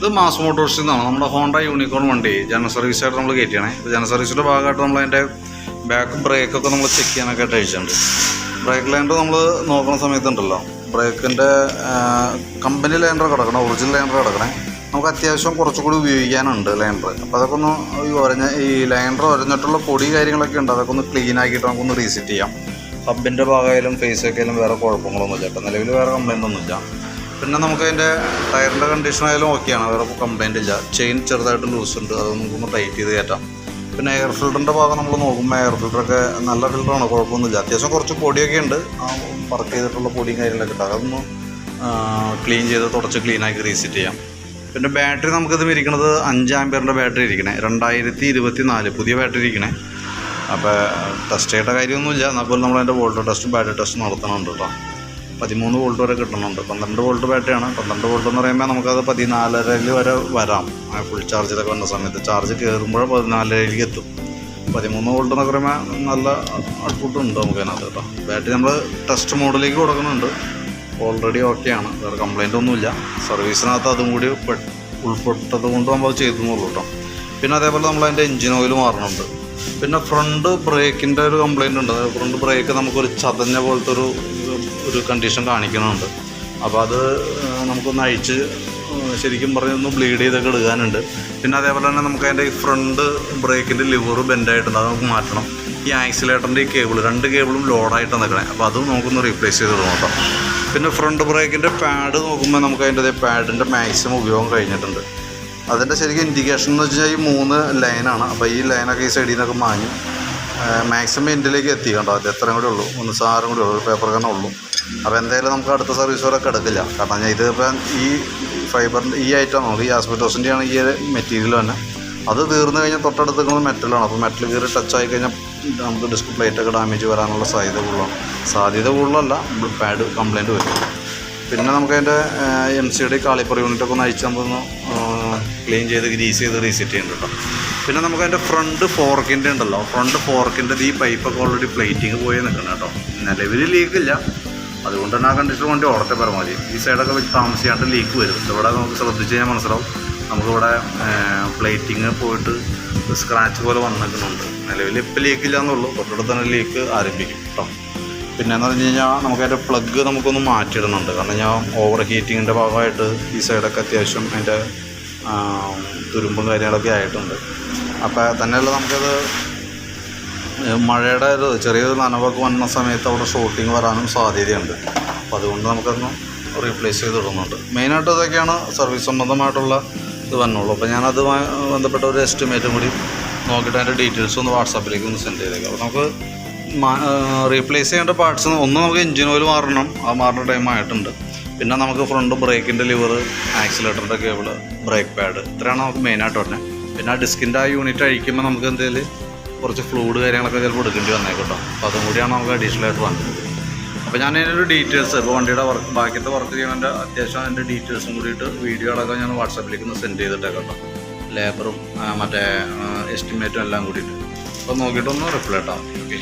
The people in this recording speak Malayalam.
ഇത് മാസ് മോട്ടോഴ്സിൽ നിന്നാണ് നമ്മുടെ ഹോണ്ട യൂണിക്കോൺ വണ്ടി. ജനറൽ സർവീസായിട്ട് നമ്മൾ കയറ്റിയാണേ. ഇപ്പോൾ ജനറൽ സർവീസിന്റെ ഭാഗമായിട്ട് നമ്മൾ അതിന്റെ ബാക്ക് ബ്രേക്കൊക്കെ നമ്മൾ ചെക്ക് ചെയ്യാനൊക്കെ ആയിട്ട് അയച്ചിട്ടുണ്ട്. ബ്രേക്ക് ലൈൻഡർ നമ്മൾ നോക്കുന്ന സമയത്തുണ്ടല്ലോ. ബ്രേക്കിന്റെ കമ്പനി ലൈൻഡർ കിടക്കണം ഒറിജിനൽ ലൈൻഡർ കിടക്കണേ നമുക്ക് അത്യാവശ്യം കുറച്ചുകൂടി ഉപയോഗിക്കാനുണ്ട് ലൈൻഡർ അപ്പോൾ അതൊക്കെ ഒന്ന് ഈ ഒരഞ്ഞ ഈ ലൈൻഡർ ഒരഞ്ഞിട്ടുള്ള പൊടി കാര്യങ്ങളൊക്കെ ഉണ്ട്. അതൊക്കെ ഒന്ന് ക്ലീൻ ആക്കിയിട്ട് നമുക്കൊന്ന് റീസെറ്റ് ചെയ്യാം. ഹബിന്റെ ഭാഗമായാലും ഫേസ് ഒക്കെ ആയാലും വേറെ കുഴപ്പങ്ങളൊന്നുമില്ല. കേട്ടോ നിലവിൽ വേറെ കംപ്ലൈന്റ് ഒന്നുമില്ല. പിന്നെ നമുക്ക് അതിന്റെ ടയറിന്റെ കണ്ടീഷൻ ആയാലും ഓക്കെയാണ് വേറെ കംപ്ലൈന്റ് ഇല്ല. ചെയിൻ ചെറുതായിട്ട് ലൂസ് ഉണ്ട്. അത് നമുക്കൊന്ന് ടൈറ്റ് ചെയ്ത് കയറ്റാം. പിന്നെ എയർ ഫിൽറ്ററിന്റെ ഭാഗം നമ്മൾ നോക്കുമ്പോൾ എയർ ഫിൽറ്ററൊക്കെ നല്ല ഫിൽറ്ററാണ് കുഴപ്പമൊന്നുമില്ല. അത്യാവശ്യം കുറച്ച് പൊടിയൊക്കെ ഉണ്ട്. വർക്ക് ചെയ്തിട്ടുള്ള പൊടിയും കാര്യങ്ങളൊക്കെ ഉണ്ട് അതൊന്ന് ക്ലീൻ ചെയ്ത് തുടച്ച് ക്ലീനാക്കി റീസെറ്റ് ചെയ്യാം. പിന്നെ ബാറ്ററി നമുക്കിത് ഇരിക്കുന്നത് അഞ്ച് ആംബിയറിന്റെ ബാറ്ററി ഇരിക്കണേ. രണ്ടായിരത്തി ഇരുപത്തി നാല് പുതിയ ബാറ്ററി ഇരിക്കണേ. അപ്പോൾ ടെസ്റ്റ് ചെയ്യേണ്ട കാര്യമൊന്നുമില്ല. എന്നാൽ പോലും നമ്മളതിന്റെ വോൾട്ട് ടെസ്റ്റും ബാറ്ററി ടെസ്റ്റും നടത്തണമുണ്ട് കേട്ടോ പതിമൂന്ന് വോൾട്ട് വരെ കിട്ടുന്നുണ്ട് പന്ത്രണ്ട് വോൾട്ട് ബാറ്ററിയാണ്. പന്ത്രണ്ട് വോൾട്ട് എന്ന് പറയുമ്പോൾ നമുക്കത് പതിനാലരയിൽ വരെ വരാം. ഫുൾ ചാർജിലൊക്കെ വന്ന സമയത്ത് ചാർജ് കയറുമ്പോൾ പതിനാലരയിലേക്ക് എത്തും. പതിമൂന്ന് വോൾട്ട് എന്നൊക്കെ പറയുമ്പോൾ നല്ല ഔട്ട്പുട്ട് ഉണ്ട് നമുക്ക് അതിനകത്ത് കേട്ടോ. ബാറ്ററി നമ്മൾ ടെസ്റ്റ് മോഡിലേക്ക് കൊടുക്കുന്നുണ്ട്. ഓൾറെഡി ഓക്കെയാണ് വേറെ കംപ്ലൈന്റ് ഒന്നുമില്ല. സർവീസിനകത്ത് അതും കൂടി ഉൾപ്പെട്ടത് കൊണ്ട് നമ്മൾ ചെയ്തെന്നുള്ളൂ കേട്ടോ. പിന്നെ അതേപോലെ നമ്മൾ അതിന്റെ എഞ്ചിൻ ഓയിൽ മാറുന്നുണ്ട് പിന്നെ ഫ്രണ്ട് ബ്രേക്കിന്റെ ഒരു കംപ്ലൈന്റ് ഉണ്ട്. ഫ്രണ്ട് ബ്രേക്ക് നമുക്കൊരു ചതഞ്ഞ പോലത്തെ ഒരു ഒരു കണ്ടീഷൻ കാണിക്കുന്നുണ്ട്. അപ്പോൾ അത് നമുക്കൊന്ന് അഴിച്ച് ശരിക്കും പറഞ്ഞൊന്ന് ബ്ലീഡ് ചെയ്തൊക്കെ എടുക്കാനുണ്ട്. പിന്നെ അതേപോലെ തന്നെ നമുക്ക് അതിന്റെ ഈ ഫ്രണ്ട് ബ്രേക്കിന്റെ ലിവർ ബെൻഡായിട്ടുണ്ട് അത് നമുക്ക് മാറ്റണം. ഈ ആക്സിലേറ്ററിന്റെ ഈ കേബിൾ രണ്ട് കേബിളും ലോഡായിട്ട് നിൽക്കണേ അപ്പോൾ അതും നമുക്കൊന്ന് റീപ്ലേസ് ചെയ്ത് നോക്കാം പിന്നെ ഫ്രണ്ട് ബ്രേക്കിന്റെ പാഡ് നോക്കുമ്പോൾ നമുക്ക് അതിന്റെ പാഡിന്റെ മാക്സിമം ഉപയോഗം കഴിഞ്ഞിട്ടുണ്ട്. അതിന്റെ ശരിക്കും ഇൻഡിക്കേഷൻ എന്ന് വെച്ചാൽ ഈ മൂന്ന് ലൈനാണ് അപ്പോൾ ഈ ലൈനൊക്കെ ഈ സൈഡിൽ നിന്നൊക്കെ മാഞ്ഞു. മാക്സിമം എൻഡിലേക്ക് എത്തി കണ്ടോ? അത് എത്രയും കൂടെ ഉള്ളൂ. ഒന്ന് സാറും കൂടെ ഉള്ളൂ. പേപ്പർ കണ്ണേ ഉള്ളൂ. അപ്പോൾ എന്തായാലും നമുക്ക് അടുത്ത സർവീസ് വരെ കിടക്കില്ല കാരണം ഞാൻ ഇത് ഇപ്പം ഈ ഫൈബറിന്റെ ഈ ഐറ്റം നമുക്ക് ഈ ആസ്പെറ്റോസിന്റെയാണ് ഈ മെറ്റീരിയൽ തന്നെ. അത് തീർന്നു കഴിഞ്ഞാൽ തൊട്ടടുത്ത് മെറ്റലാണ് അപ്പോൾ മെറ്റൽ കയറി ടച്ച് ആയി കഴിഞ്ഞാൽ നമുക്ക് ഡിസ്ക് പ്ലേറ്റൊക്കെ ഡാമേജ് വരാനുള്ള സാധ്യത കൂടുതലാണ്. സാധ്യത കൂടുതലല്ല. പാഡ് കംപ്ലൈന്റ് വരും. പിന്നെ നമുക്ക് അതിന്റെ എം സിയുടെ കാളിപ്പർ യൂണിറ്റൊക്കെ ഒന്ന് അയച്ച് നമുക്കൊന്ന് ക്ലീൻ ചെയ്ത് ഗ്രീസ് ചെയ്ത് റീസെറ്റ് ചെയ്യുന്നുണ്ട് കേട്ടോ പിന്നെ നമുക്ക് അതിന്റെ ഫ്രണ്ട് ഫോർക്കിന്റെ ഉണ്ടല്ലോ. ഫ്രണ്ട് ഫോർക്കിന്റെ ഈ പൈപ്പൊക്കെ ഓൾറെഡി പ്ലേറ്റിങ് പോയി നിൽക്കണം കേട്ടോ. നിലവിൽ ലീക്കില്ല അതുകൊണ്ട് തന്നെ ആ കണ്ടീഷൻ വണ്ടി ഓടത്തെ പരമാവധി ഈ സൈഡൊക്കെ വെച്ച് താമസിയാണ്ട് ലീക്ക് വരും. ഇവിടെ നമുക്ക് ശ്രദ്ധിച്ച് കഴിഞ്ഞാൽ മനസ്സിലാവും. നമുക്കിവിടെ പ്ലേറ്റിങ് പോയിട്ട് സ്ക്രാച്ച് പോലെ വന്നിരിക്കുന്നുണ്ട് നിലവിൽ ഇപ്പം ലീക്കില്ല എന്നുള്ളൂ. തൊട്ടടുത്ത് തന്നെ ലീക്ക് ആരംഭിക്കും കേട്ടോ. പിന്നെ എന്ന് പറഞ്ഞു കഴിഞ്ഞാൽ നമുക്ക് അതിന്റെ പ്ലഗ് നമുക്കൊന്ന് മാറ്റിയിടുന്നുണ്ട്. കാരണം ഞാൻ ഓവർ ഹീറ്റിങ്ങിന്റെ ഭാഗമായിട്ട് ഈ സൈഡൊക്കെ അത്യാവശ്യം അതിന്റെ തുരുമ്പും കാര്യങ്ങളൊക്കെ ആയിട്ടുണ്ട്. അപ്പോൾ തന്നെയല്ല നമുക്കത് മഴയുടെ ഒരു ചെറിയൊരു നനവൊക്കെ വന്ന സമയത്ത് അവിടെ ഷോട്ടിങ് വരാനും സാധ്യതയുണ്ട്. അപ്പോൾ അതുകൊണ്ട് നമുക്കതൊന്ന് റീപ്ലേസ് ചെയ്ത് ഇടുന്നുണ്ട്. മെയിനായിട്ട് ഇതൊക്കെയാണ് സർവീസ് സംബന്ധമായിട്ടുള്ള ഇത് വന്നുള്ളൂ അപ്പോൾ ഞാനതുമായി ബന്ധപ്പെട്ട ഒരു എസ്റ്റിമേറ്റും കൂടി നോക്കിയിട്ട് അതിന്റെ ഡീറ്റെയിൽസ് ഒന്ന് വാട്സാപ്പിലേക്ക് ഒന്ന് സെൻഡ് ചെയ്തേക്കാം. അപ്പോൾ നമുക്ക് റീപ്ലേസ് ചെയ്യേണ്ട പാർട്സ് ഒന്ന് നമുക്ക് എഞ്ചിൻ ഓയിൽ മാറണം. ആ മാറുന്ന ടൈം ആയിട്ടുണ്ട്. പിന്നെ നമുക്ക് ഫ്രണ്ട് ബ്രേക്കിന്റെ ലിവർ ആക്സിലേറ്ററിന്റെ കേബിൾ ബ്രേക്ക് പാഡ് ഇത്രയാണ് നമുക്ക് മെയിനായിട്ട് പറഞ്ഞത് പിന്നെ ആ ഡിസ്കിന്റെ ആ യൂണിറ്റ് അഴിക്കുമ്പോൾ നമുക്ക് എന്തെങ്കിലും കുറച്ച് ഫ്ലൂഡ് കാര്യങ്ങളൊക്കെ ചിലപ്പോൾ എടുക്കേണ്ടി വന്നേക്കട്ടോ അപ്പോൾ അതും കൂടിയാണ് നമുക്ക് അഡീഷണൽ ആയിട്ട് വന്നത്. അപ്പോൾ ഞാൻ അതിന്റെ ഡീറ്റെയിൽസ് ഇപ്പോൾ വണ്ടിയുടെ വർക്ക് ബാക്കിയത്തെ വർക്ക് ചെയ്യുന്നതിന്റെ അത്യാവശ്യം അതിന്റെ ഡീറ്റെയിൽസും കൂടിയിട്ട് വീഡിയോ അടക്കം ഞാൻ വാട്സാപ്പിലേക്ക് ഒന്ന് സെൻഡ് ചെയ്തിട്ടേക്കട്ടോ കേട്ടോ. ലേബറും മറ്റേ എസ്റ്റിമേറ്റും എല്ലാം കൂടിയിട്ട്. അപ്പോൾ നോക്കിയിട്ടൊന്ന് റിപ്ലൈ ഇട്ടാൽ ഓക്കെ